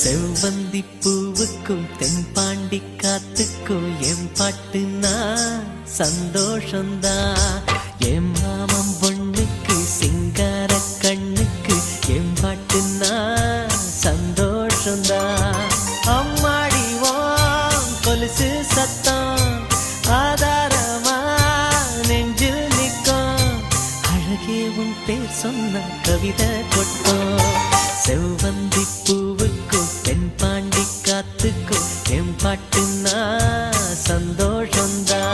செவ்வந்தி பூவுக்கும் தென்பாண்டி காத்துக்கும் என் பாட்டுனா சந்தோஷந்தா என் மாமன் பொண்ணுக்கு சிங்கார கண்ணுக்கு என் பாட்டுனா சந்தோஷந்தா அம்மாடிவான் கொலுசு சத்தம் ஆதாரமா நெஞ்சு நிற்கும். அழகே உன் பேர் சொன்ன கவிதை கொட்டும். காத்துக்கும் என் பாட்டுன்னா சந்தோஷம்தான்.